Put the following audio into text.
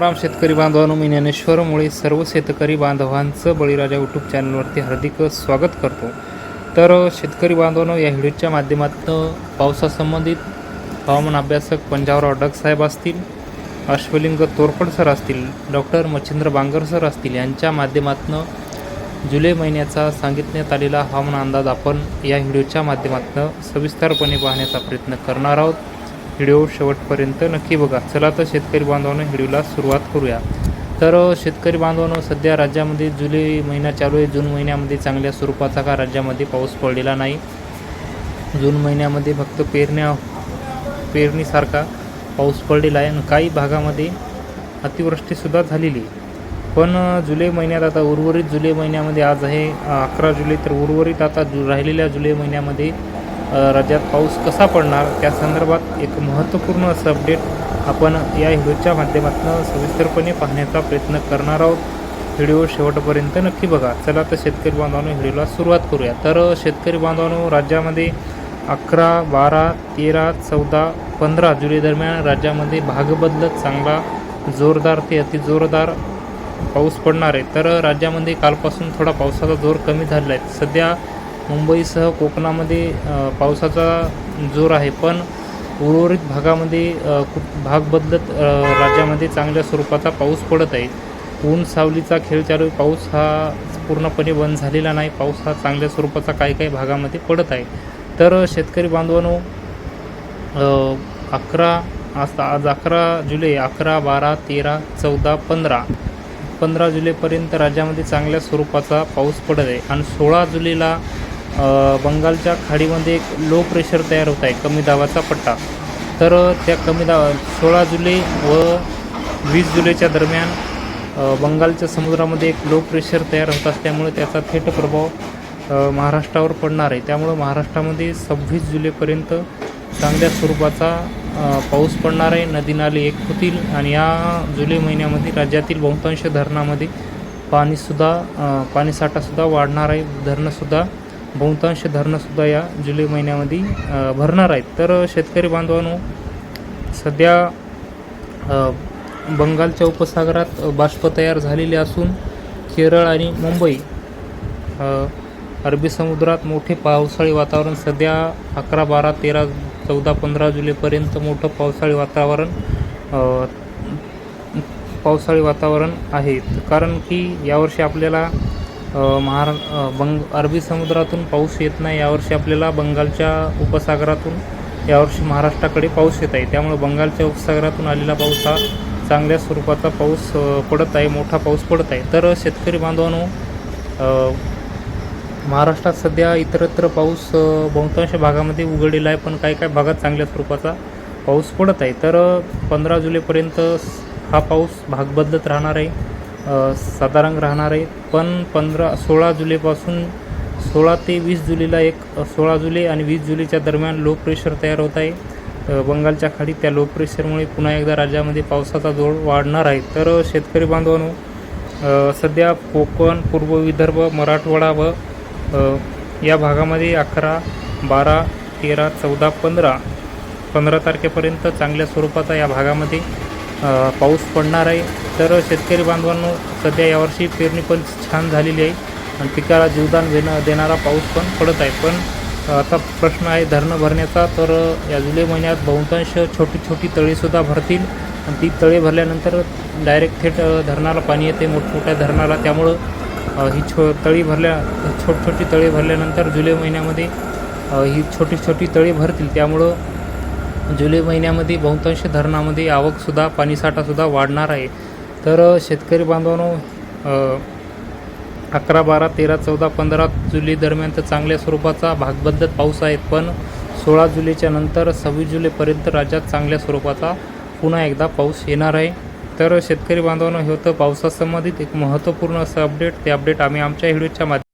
राम शेतकरी बांधवांनो मी ज्ञानेश्वर मुळे सर्व शेतकरी बांधवांचं बळीराजा यूट्यूब चॅनलवरती हार्दिक स्वागत करतो. तर शेतकरी बांधवांनो या व्हिडिओच्या माध्यमातून पावसासंबंधित हवामान अभ्यासक पंजाबराव अडक साहेब असतील अश्वलिंग तोरपड सर असतील डॉक्टर मच्छिंद्र बांगर सर असतील यांच्या माध्यमातून जुलै महिन्याचा सांगितण्यात आलेला हवामान अंदाज आपण या व्हिडिओच्या माध्यमातून सविस्तरपणे पाहण्याचा प्रयत्न करणार आहोत. व्हिडिओ शेवटपर्यंत नक्की बघा. चला तर शेतकरी बांधवानं व्हिडिओला सुरुवात करूया. तर शेतकरी बांधवांनो सध्या राज्यामध्ये जुलै महिना चालू आहे. जून महिन्यामध्ये चांगल्या स्वरूपाचा का राज्यामध्ये पाऊस पडलेला नाही. जून महिन्यामध्ये फक्त पेरण्या पेरणीसारखा पाऊस पडलेला आहे. आणि काही भागामध्ये अतिवृष्टीसुद्धा झालेली आहे. पण जुलै महिन्यात आता उर्वरित जुलै महिन्यामध्ये आज आहे अकरा जुलै. तर उर्वरित आता जु राहिलेल्या जुलै महिन्यामध्ये राज्यात पाऊस कसा पडणार? त्या संदर्भात एक महत्त्वपूर्ण असं अपडेट आपण या व्हिडिओच्या माध्यमातून सविस्तरपणे पाहण्याचा प्रयत्न करणार आहोत. व्हिडिओ शेवटपर्यंत नक्की बघा. चला तर शेतकरी बांधवांनो व्हिडिओला सुरुवात करूया. तर शेतकरी बांधवांनो राज्यामध्ये अकरा बारा तेरा चौदा पंधरा जुलै दरम्यान राज्यामध्ये भागबदल चांगला जोरदार ते अतिजोरदार पाऊस पडणार आहे. तर राज्यामध्ये कालपासून थोडा पावसाचा जोर कमी झालेला आहे. सध्या मुंबईसह कोकणामध्ये पावसाचा जोर आहे पण उर्वरित भागामध्ये खूप भाग बदलत राज्यामध्ये चांगल्या स्वरूपाचा पाऊस पडत आहे. ऊन सावलीचा खेळ चालू पाऊस हा पूर्णपणे बंद झालेला नाही. पाऊस हा चांगल्या स्वरूपाचा काही काही भागामध्ये पडत आहे. तर शेतकरी बांधवांनो अकरा आज आज अकरा जुलै अकरा बारा तेरा चौदा पंधरा. पंधरा जुलैपर्यंत राज्यामध्ये चांगल्या स्वरूपाचा पाऊस पडत आहे. आणि सोळा जुलैला बंगालच्या खाडीमध्ये एक लो प्रेशर तयार होत आहे कमी दाबाचा पट्टा. तर त्या कमी दाबा सोळा जुलै व वीस जुलैच्या दरम्यान बंगालच्या समुद्रामध्ये एक लो प्रेशर तयार होत असल्यामुळे त्याचा थेट प्रभाव महाराष्ट्रावर पडणार आहे. त्यामुळं महाराष्ट्रामध्ये सव्वीस जुलैपर्यंत चांगल्या स्वरूपाचा पाऊस पडणार आहे. नदी नाले एक होतील आणि या जुलै महिन्यामध्ये राज्यातील बहुतांश धरणामध्ये पाणीसुद्धा पाणीसाठासुद्धा वाढणार आहे. धरणंसुद्धा बहुतांश धरणंसुद्धा या जुलै महिन्यामध्ये भरणार आहेत. तर शेतकरी बांधवांनो सध्या बंगालच्या उपसागरात बाष्प तयार झालेले असून केरळ आणि मुंबई अरबी समुद्रात मोठे पावसाळी वातावरण सध्या अकरा बारा तेरा चौदा पंधरा जुलैपर्यंत मोठं पावसाळी वातावरण पावसाळी वातावरण आहे. कारण की यावर्षी आपल्याला महारा बंग अरबी समुद्रातून पाऊस येत नाही यावर्षी आपल्याला बंगालच्या उपसागरातून यावर्षी महाराष्ट्राकडे पाऊस येत आहे. त्यामुळे बंगालच्या उपसागरातून आलेला पाऊस हा चांगल्या स्वरूपाचा पाऊस पडत आहे मोठा पाऊस पडत आहे. तर शेतकरी बांधवांनो महाराष्ट्रात सध्या इतरत्र पाऊस बहुतांश भागामध्ये उघडलेला आहे पण काही काही भागात चांगल्या स्वरूपाचा पाऊस पडत आहे. तर पंधरा जुलैपर्यंत स- हा पाऊस भाग बदलत राहणार आहे. साधारण राहणार आहे पण पंधरा सोळा जुलैपासून सोळा ते वीस जुलैला एक सोळा जुलै आणि वीस जुलैच्या दरम्यान लो प्रेशर तयार होत आहे. बंगालच्या खाडीत त्या लो प्रेशरमुळे पुन्हा एकदा राज्यामध्ये पावसाचा जोर वाढणार आहे. तर शेतकरी बांधवांनो सध्या कोकण पूर्व विदर्भ मराठवाडा व या भागामध्ये अकरा बारा तेरा चौदा पंधरा पंधरा तारखेपर्यंत चांगल्या स्वरूपाचा या भागामध्ये पाऊस पडणार आहे. तर शेतकरी बांधवांनो सध्या यावर्षी पेरणी पण छान झालेली आहे. आणि पिकाला जीवदान देणं देणारा पाऊस पण पडत आहे. पण आता प्रश्न आहे धरणं भरण्याचा. तर या जुलै महिन्यात बहुतांश छोटी छोटी तळीसुद्धा भरतील. आणि ती तळे भरल्यानंतर डायरेक्ट थेट धरणाला पाणी येते. मोठमोठ्या धरणाला. त्यामुळं ही छो तळी भरल्या छोट छोटी तळी भरल्यानंतर जुलै महिन्यामध्ये ही छोटी छोटी तळी भरतील. त्यामुळं जुलै महिन्यामध्ये बहुतांश धरणामध्ये आवकसुद्धा पाणीसाठासुद्धा वाढणार आहे. तर शेतकरी बांधवांनो अकरा बारा तेरा चौदा पंधरा जुलै दरम्यान तर चांगल्या स्वरूपाचा भागबद्दत पाऊस आहे पण सोळा जुलैच्या नंतर सव्वीस जुलैपर्यंत राज्यात चांगल्या स्वरूपाचा पुन्हा एकदा पाऊस येणार आहे. तर शेतकरी बांधवांनो हे होतं पावसासंबंधित एक महत्त्वपूर्ण असं अपडेट. ते अपडेट आम्ही आमच्या व्हिडिओच्या माध्यमातून